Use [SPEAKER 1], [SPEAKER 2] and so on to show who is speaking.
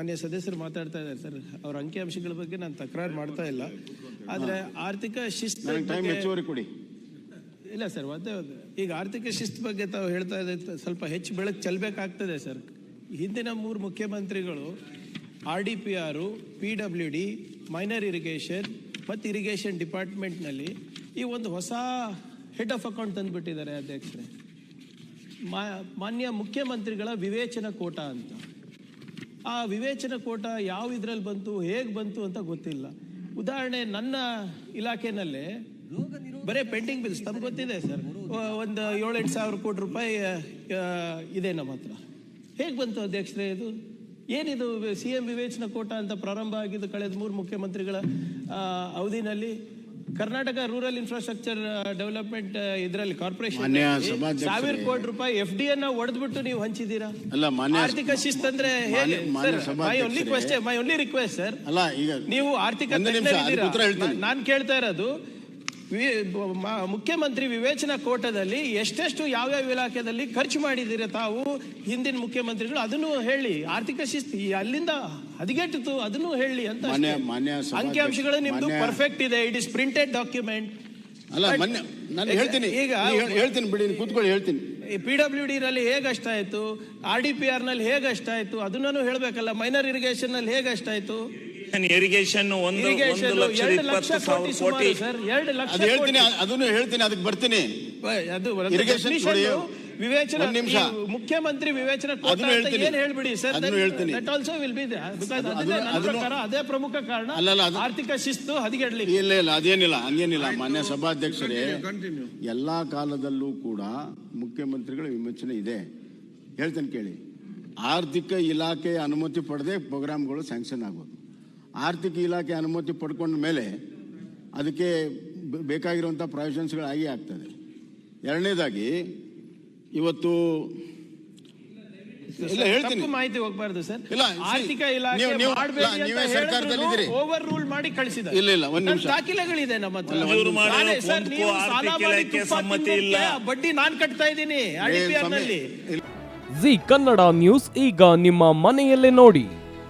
[SPEAKER 1] ಮಾನ್ಯ ಸದಸ್ಯರು ಮಾತಾಡ್ತಾ ಇದ್ದಾರೆ ಸರ್. ಅವ್ರ ಅಂಕಿಅಂಶಗಳ ಬಗ್ಗೆ ನಾನು ತಕರಾರು ಮಾಡ್ತಾ ಇಲ್ಲ. ಆದರೆ ಆರ್ಥಿಕ ಶಿಸ್ತು
[SPEAKER 2] ಹೆಚ್ಚುವರಿ ಕೊಡಿ.
[SPEAKER 1] ಇಲ್ಲ ಸರ್ ಮತ್ತೆ ಈಗ ಆರ್ಥಿಕ ಶಿಸ್ತು ಬಗ್ಗೆ ತಾವು ಹೇಳ್ತಾ ಇದ್ದ ಸ್ವಲ್ಪ ಹೆಚ್ಚು ಬೆಳಕು ಚೆಲ್ಲಬೇಕಾಗ್ತದೆ ಸರ್. ಹಿಂದಿನ ಮೂರು ಮುಖ್ಯಮಂತ್ರಿಗಳು R D P R P W D minor irrigation ಮತ್ತು ಇರಿಗೇಷನ್ ಡಿಪಾರ್ಟ್ಮೆಂಟ್ನಲ್ಲಿ ಈ ಒಂದು ಹೊಸ ಹೆಡ್ ಆಫ್ ಅಕೌಂಟ್ ತಂದುಬಿಟ್ಟಿದ್ದಾರೆ ಅಧ್ಯಕ್ಷರೇ. ಮಾ ಮಾನ್ಯ ಮುಖ್ಯಮಂತ್ರಿಗಳ ವಿವೇಚನಾ ಕೋಟ ಅಂತ. ಆ ವಿವೇಚನ ಕೋಟ ಯಾವ ಇದ್ರಲ್ಲಿ ಬಂತು, ಹೇಗೆ ಬಂತು ಅಂತ ಗೊತ್ತಿಲ್ಲ. ಉದಾಹರಣೆ ನನ್ನ ಇಲಾಖೆನಲ್ಲೇ ಬರೇ ಪೆಂಡಿಂಗ್ ಬಿಲ್ಸ್ ತಮ್ಗೆ ಗೊತ್ತಿದೆ ಸರ್. ಒಂದು ಏಳೆಂಟು ಸಾವಿರ ಕೋಟಿ ರೂಪಾಯಿ ಇದೆ ನಮ್ಮ ಹತ್ರ. ಹೇಗೆ ಬಂತು ಅಧ್ಯಕ್ಷರೇ ಇದು? ಏನಿದು ಸಿ ಎಂ ವಿವೇಚನ ಕೋಟ ಅಂತ ಪ್ರಾರಂಭ ಆಗಿದ್ದು, ಕಳೆದ ಮೂರು ಮುಖ್ಯಮಂತ್ರಿಗಳ ಅವಧಿನಲ್ಲಿ? ಕರ್ನಾಟಕ ರೂರಲ್ ಇನ್ಫ್ರಾಸ್ಟ್ರಕ್ಚರ್ ಡೆವಲಪ್ಮೆಂಟ್ ಇದರಲ್ಲಿ ಕಾರ್ಪೊರೇಷನ್. ಸಾವಿರ ಕೋಟಿ ರೂಪಾಯಿ ಎಫ್ ಡಿ ಅನ್ನ ಒಡೆದ್ಬಿಟ್ಟು ನೀವು ಹಂಚಿದ್ದೀರಾ? ಆರ್ಥಿಕ ಶಿಸ್ತು ಅಂದ್ರೆ ಹೇಗೆ? My only quest my only request sir
[SPEAKER 2] ಅಲ್ಲ ಈಗ
[SPEAKER 1] ನೀವು ಆರ್ಥಿಕ. ನಾನು ಕೇಳ್ತಾ ಇರೋದು ಮುಖ್ಯಮಂತ್ರಿ ವಿವೇಚನಾ ಕೋಟದಲ್ಲಿ ಎಷ್ಟೆಷ್ಟು ಯಾವ್ಯಾವ ಇಲಾಖೆದಲ್ಲಿ ಖರ್ಚು ಮಾಡಿದ್ದೀರ ತಾವು? ಹಿಂದಿನ ಮುಖ್ಯಮಂತ್ರಿಗಳು ಅದನ್ನು ಹೇಳಿ ಆರ್ಥಿಕ ಶಿಸ್ತು ಅಲ್ಲಿಂದ ಹದಿಗೆಟ್ಟಿತು ಅದನ್ನು ಹೇಳಿ ಅಂತ ಅಂಕಿಅಂಶಗಳು ನಿಮ್ದು ಪರ್ಫೆಕ್ಟ್ ಇದೆ ಇಟ್ ಇಸ್ ಪ್ರಿಂಟೆಡ್ ಡಾಕ್ಯುಮೆಂಟ್
[SPEAKER 2] ಅಲ್ಲ ಮೊನ್ನೆ ನಾನು ಹೇಳ್ತೀನಿ.
[SPEAKER 1] ಈಗ
[SPEAKER 2] ಹೇಳ್ತೀನಿ ಬಿಡಿ ಕೂತ್ಕೊಳ್ಳಿ ಹೇಳ್ತೀನಿ.
[SPEAKER 1] ಪಿ ಡಬ್ಲ್ಯೂ ಡಿ ನಲ್ಲಿ ಹೇಗೆ ಅಷ್ಟಾಯ್ತು ಆರ್ ಡಿ ಪಿ ಆರ್ನಲ್ಲಿ ಹೇಗೆ ಅಷ್ಟಾಯ್ತು ಅದನ್ನೂ ಹೇಳಬೇಕಲ್ಲ ಮೈನರ್ ಇರಿಗೇಷನ್ನಲ್ಲಿ ಹೇಗೆ ಅಷ್ಟಾಯ್ತು
[SPEAKER 3] ಇರಿಗೇಷನ್ ಒಂದು ಒಂದು
[SPEAKER 1] ಇರಿಗೇಷನ್
[SPEAKER 3] ಲಕ್ಷದ ಇಪ್ಪತ್ತು ಸಾವಿರ
[SPEAKER 1] ಕೋಟಿ.
[SPEAKER 2] ಅದು ಹೇಳ್ತೀನಿ. ಅದನ್ನು ಹೇಳ್ತೀನಿ ಅದಕ್ಕೆ ಬರ್ತೀನಿ.
[SPEAKER 1] ಇರಿಗೇಷನ್ ಅದು definition ವಿವೇಚನ
[SPEAKER 2] ನಿಮಿಷ.
[SPEAKER 1] ಮುಖ್ಯಮಂತ್ರಿ ವಿವೇಚನ. ಏನ್ ಹೇಳ್ಬಿಡಿ ಸರ್?
[SPEAKER 2] ಅದನ್ನು ಹೇಳ್ತೀನಿ.
[SPEAKER 1] ದಟ್ ಆಲ್ಸೋ ವಿಲ್ ಬಿ
[SPEAKER 2] ಅದು-
[SPEAKER 1] ಅದೇ ಪ್ರಕಾರ ಅದೇ ಪ್ರಮುಖ ಕಾರಣ.
[SPEAKER 2] ಅಲ್ಲಲ್ಲ, ಅದು-
[SPEAKER 1] ಆರ್ಥಿಕ ಶಿಸ್ತು ಹದಿಗೆಡ್ಲಿ
[SPEAKER 2] ಇಲ್ಲ ಇಲ್ಲ ಅದೇನಿಲ್ಲ ಹಂಗೇನಿಲ್ಲ. ಮಾನ್ಯ ಸಭಾಧ್ಯಕ್ಷರೇ ಎಲ್ಲಾ ಕಾಲದಲ್ಲೂ ಕೂಡ ಮುಖ್ಯಮಂತ್ರಿಗಳ ವಿಮೋಚನೆ ಇದೆ. ಹೇಳ್ತೇನೆ ಕೇಳಿ. ಆರ್ಥಿಕ ಇಲಾಖೆ ಅನುಮತಿ ಪಡೆದೇ ಪ್ರೋಗ್ರಾಮ್ಗಳು ಸ್ಯಾಂಕ್ಷನ್ ಆಗೋದು. ಆರ್ಥಿಕ ಇಲಾಖೆ ಅನುಮತಿ ಪಡ್ಕೊಂಡ ಮೇಲೆ ಅದಕ್ಕೆ ಬೇಕಾಗಿರುವಂಥ ಪ್ರಾವಿಷನ್ಸ್ಗಳಾಗಿ ಆಗ್ತದೆ. ಎರಡನೇದಾಗಿ ಇವತ್ತು
[SPEAKER 1] ಮಾಹಿತಿ ಹೋಗ್ಬಾರ್ದು ಸರ್.
[SPEAKER 2] ಇಲ್ಲ,
[SPEAKER 1] ಆರ್ಥಿಕ ಇಲಾಖೆ ಓವರ್ ರೂಲ್ ಮಾಡಿ ಕಳಿಸಿದ
[SPEAKER 2] ಇಲ್ಲ, ಇಲ್ಲ, ಒಂದು ನಿಮಿಷ.
[SPEAKER 1] ದಾಖಲೆಗಳಿದೆ ನಮ್ಮ. ಬಡ್ಡಿ ನಾನು ಕಟ್ತಾ ಇದ್ದೀನಿ.
[SPEAKER 4] ಜಿ ಕನ್ನಡ ನ್ಯೂಸ್ ಈಗ ನಿಮ್ಮ ಮನೆಯಲ್ಲೇ ನೋಡಿ.